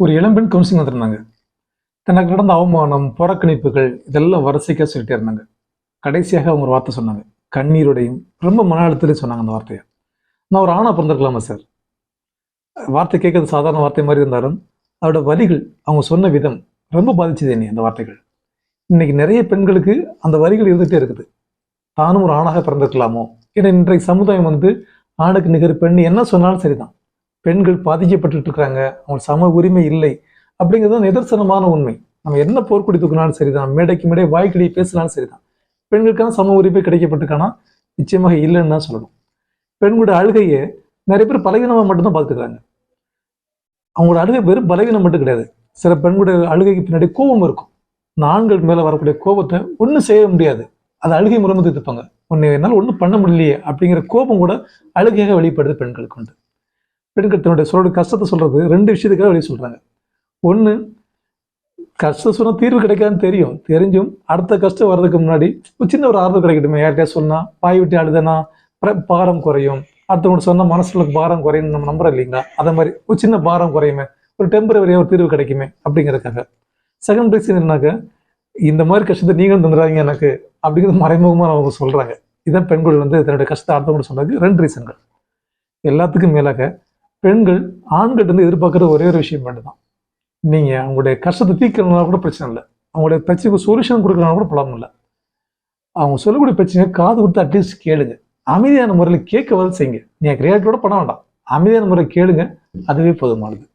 ஒரு இளம்பெண் கவுன்சிலிங் வந்திருந்தாங்க தனக்கு நடந்த அவமானம் புறக்கணிப்புகள் இதெல்லாம் வரிசைக்காக சொல்லிட்டே இருந்தாங்க. கடைசியாக அவங்க ஒரு வார்த்தை சொன்னாங்க. கண்ணீரோடையும் ரொம்ப மன அழுத்தத்தையும் சொன்னாங்க அந்த வார்த்தையை. நான் ஒரு ஆணாக பிறந்திருக்கலாமா சார் வார்த்தை கேட்கறது சாதாரண வார்த்தை மாதிரி இருந்தாலும் அதோட வரிகள் அவங்க சொன்ன விதம் ரொம்ப பாதிச்சது என்னை அந்த வார்த்தைகள். இன்னைக்கு நிறைய பெண்களுக்கு அந்த வரிகள் இருந்துகிட்டே இருக்குது. தானும் ஒரு ஆணாக பிறந்திருக்கலாமோ? ஏன்னா இன்றைக்கு சமுதாயம் வந்து ஆணுக்கு நிகர் பெண் என்ன சொன்னாலும் சரிதான். பெண்கள் பாதிக்கப்பட்டுட்டு இருக்கிறாங்க அவங்களுக்கு சம உரிமை இல்லை அப்படிங்கிறது நிதர்சனமான உண்மை. நம்ம என்ன போர்க்குடி தூக்கினாலும் சரிதான் மேடைக்கு மேடை வாய்க்கடியை பேசினாலும் சரிதான். பெண்களுக்கான சம உரிமை கிடைக்கப்பட்டிருக்கானா? நிச்சயமாக இல்லைன்னு தான் சொல்லணும். பெண்களோட அழுகையை நிறைய பேர் பலவீனமாக மட்டும்தான் பார்த்துக்கிறாங்க. அவங்களோட அழுகை வெறும் பலவீனம் மட்டும் கிடையாது. சில பெண்களுடைய அழுகைக்கு பின்னாடி கோபம் இருக்கும். ஆண்கள் மேலே வரக்கூடிய கோபத்தை ஒன்றும் செய்ய முடியாது. அது அழுகை மூலமாக தீர்த்துப்பாங்க ஒன்று என்னால் ஒன்றும் பண்ண முடியலையே அப்படிங்கிற கோபம் கூட அழுகையாக வெளிப்படுது பெண்களுக்கு உண்டு. பெண்கள் தன்னுடைய சொல்ற கஷ்டத்தை சொல்கிறது ரெண்டு விஷயத்துக்காக வெளியே சொல்கிறாங்க ஒன்று கஷ்டம் சொன்னால் தீர்வு கிடைக்காதுன்னு தெரியும். தெரிஞ்சும் அடுத்த கஷ்டம் வர்றதுக்கு முன்னாடி சின்ன ஒரு ஆறுதல் கிடைக்கட்டுமே. யார்கிட்டயா சொன்னால் பாய் விட்டு அழுதனா பாரம் குறையும். அடுத்தவங்க சொன்னால் மனசுல பாரம் குறையும் நம்ம நம்புறோம் இல்லைங்களா? அதை மாதிரி ஒரு சின்ன பாரம் குறையுமே. ஒரு டெம்பரவரியாக ஒரு தீர்வு கிடைக்குமே அப்படிங்கிறதுக்காக. செகண்ட் ரீசன் என்னாக்க இந்த மாதிரி கஷ்டத்தை நீங்களும் தந்துடாதீங்க எனக்கு அப்படிங்கிறது மறைமுகமாக அவங்க சொல்கிறாங்க இதான் பெண்கள் வந்து தன்னுடைய கஷ்டத்தை அடுத்தவங்க சொன்னதுக்கு ரெண்டு ரீசன்கள் எல்லாத்துக்கும் மேலாக பெண்கள் ஆண்கிட்ட இருந்து எதிர்பார்க்குற ஒரே ஒரு விஷயம் மட்டும்தான். நீங்கள் அவங்களுடைய கஷ்டத்தை தீர்க்கணும்னா கூட பிரச்சனை இல்லை. அவங்களுடைய பிரச்சனைக்கு சொல்யூஷன் கொடுக்குறனால கூட ப்ராப்ளம் இல்லை. அவங்க சொல்லக்கூடிய பிரச்சனை காது கொடுத்து அட்லீஸ்ட் கேளுங்க. அமைதியான முறையில் கேட்க வந்து செய்யுங்க. நீங்கள் ரியாக்டோட பண்ண வேண்டாம். அமைதியான முறையில் கேளுங்க. அதுவே போதுமானது.